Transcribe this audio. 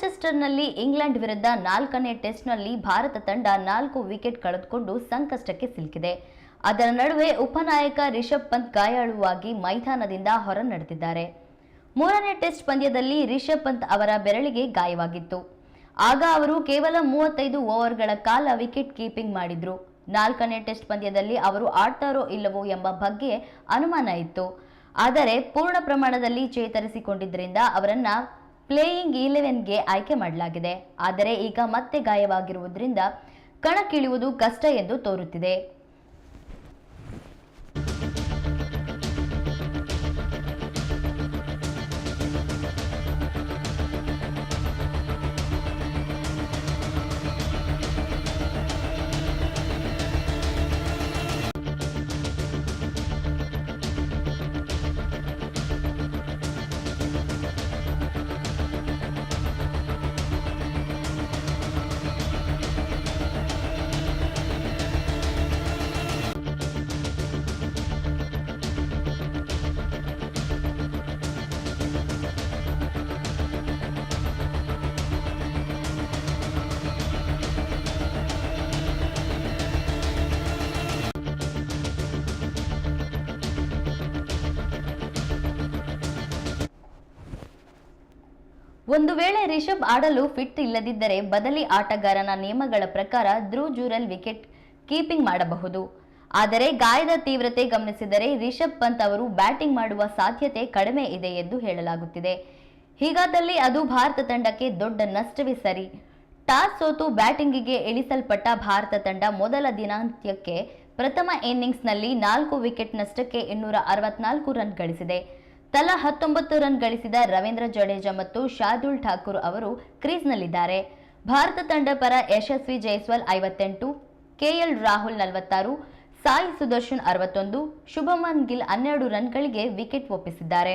ಮ್ಯಾಂಚೆಸ್ಟರ್ನಲ್ಲಿ England ವಿರುದ್ಧ ನಾಲ್ಕನೇ ಟೆಸ್ಟ್ನಲ್ಲಿ ಭಾರತ ತಂಡ ನಾಲ್ಕು ವಿಕೆಟ್ ಕಳೆದುಕೊಂಡು ಸಂಕಷ್ಟಕ್ಕೆ ಸಿಲುಕಿದೆ. ಅದರ ನಡುವೆ ಉಪನಾಯಕ ರಿಷಬ್ ಪಂತ್ ಗಾಯಾಳುವಾಗಿ ಮೈದಾನದಿಂದ ಹೊರ ನಡೆದಿದ್ದಾರೆ ಮೂರನೇ ಟೆಸ್ಟ್ ಪಂದ್ಯದಲ್ಲಿ ರಿಷಬ್ ಪಂತ್ ಅವರ ಬೆರಳಿಗೆ ಗಾಯವಾಗಿತ್ತು. ಆಗ ಅವರು ಕೇವಲ ಮೂವತ್ತೈದು ಓವರ್ಗಳ ಕಾಲ ವಿಕೆಟ್ ಕೀಪಿಂಗ್ ಮಾಡಿದ್ರು. ನಾಲ್ಕನೇ ಟೆಸ್ಟ್ ಪಂದ್ಯದಲ್ಲಿ ಅವರು ಆಡ್ತಾರೋ ಇಲ್ಲವೋ ಎಂಬ ಬಗ್ಗೆ ಅನುಮಾನ ಇತ್ತು. ಆದರೆ ಪೂರ್ಣ ಪ್ರಮಾಣದಲ್ಲಿ ಚೇತರಿಸಿಕೊಂಡಿದ್ದರಿಂದ ಅವರನ್ನ ಪ್ಲೇಯಿಂಗ್ ಇಲೆವೆನ್ಗೆ ಆಯ್ಕೆ ಮಾಡಲಾಗಿದೆ. ಆದರೆ ಈಗ ಮತ್ತೆ ಗಾಯವಾಗಿರುವುದರಿಂದ ಕಣಕ್ಕಿಳಿಯುವುದು ಕಷ್ಟ ಎಂದು ತೋರುತ್ತಿದೆ. ಒಂದು ವೇಳೆ ರಿಷಬ್ ಆಡಲು ಫಿಟ್ ಇಲ್ಲದಿದ್ದರೆ ಬದಲಿ ಆಟಗಾರನ ನಿಯಮಗಳ ಪ್ರಕಾರ ಧ್ರುವ್ ಜೂರಲ್ ವಿಕೆಟ್ ಕೀಪಿಂಗ್ ಮಾಡಬಹುದು. ಆದರೆ ಗಾಯದ ತೀವ್ರತೆ ಗಮನಿಸಿದರೆ ರಿಷಬ್ ಪಂತ್ ಅವರು ಬ್ಯಾಟಿಂಗ್ ಮಾಡುವ ಸಾಧ್ಯತೆ ಕಡಿಮೆ ಇದೆ ಎಂದು ಹೇಳಲಾಗುತ್ತಿದೆ. ಹೀಗಾದಲ್ಲಿ ಅದು ಭಾರತ ತಂಡಕ್ಕೆ ದೊಡ್ಡ ನಷ್ಟವೇ ಸರಿ. ಟಾಸ್ ಸೋತು ಬ್ಯಾಟಿಂಗಿಗೆ ಇಳಿಸಲ್ಪಟ್ಟ ಭಾರತ ತಂಡ ಮೊದಲ ದಿನಾಂತ್ಯಕ್ಕೆ ಪ್ರಥಮ ಇನ್ನಿಂಗ್ಸ್ನಲ್ಲಿ ನಾಲ್ಕು ವಿಕೆಟ್ ನಷ್ಟಕ್ಕೆ ಇನ್ನೂರ ಅರವತ್ನಾಲ್ಕು ರನ್ ಗಳಿಸಿದೆ. ತಲಾ ಹತ್ತೊಂಬತ್ತು ರನ್ ಗಳಿಸಿದ ರವೀಂದ್ರ ಜಡೇಜಾ ಮತ್ತು ಶಾರ್ದುಲ್ ಠಾಕೂರ್ ಅವರು ಕ್ರೀಸ್ನಲ್ಲಿದ್ದಾರೆ. ಭಾರತ ತಂಡ ಪರ ಯಶಸ್ವಿ ಜೈಸ್ವಾಲ್ ಐವತ್ತೆಂಟು, ಕೆಎಲ್ ರಾಹುಲ್ ನಲವತ್ತಾರು, ಸಾಯಿ ಸುದರ್ಶನ್ ಅರವತ್ತೊಂದು, ಶುಭಮನ್ ಗಿಲ್ ಹನ್ನೆರಡು ರನ್ಗಳಿಗೆ ವಿಕೆಟ್ ಒಪ್ಪಿಸಿದ್ದಾರೆ.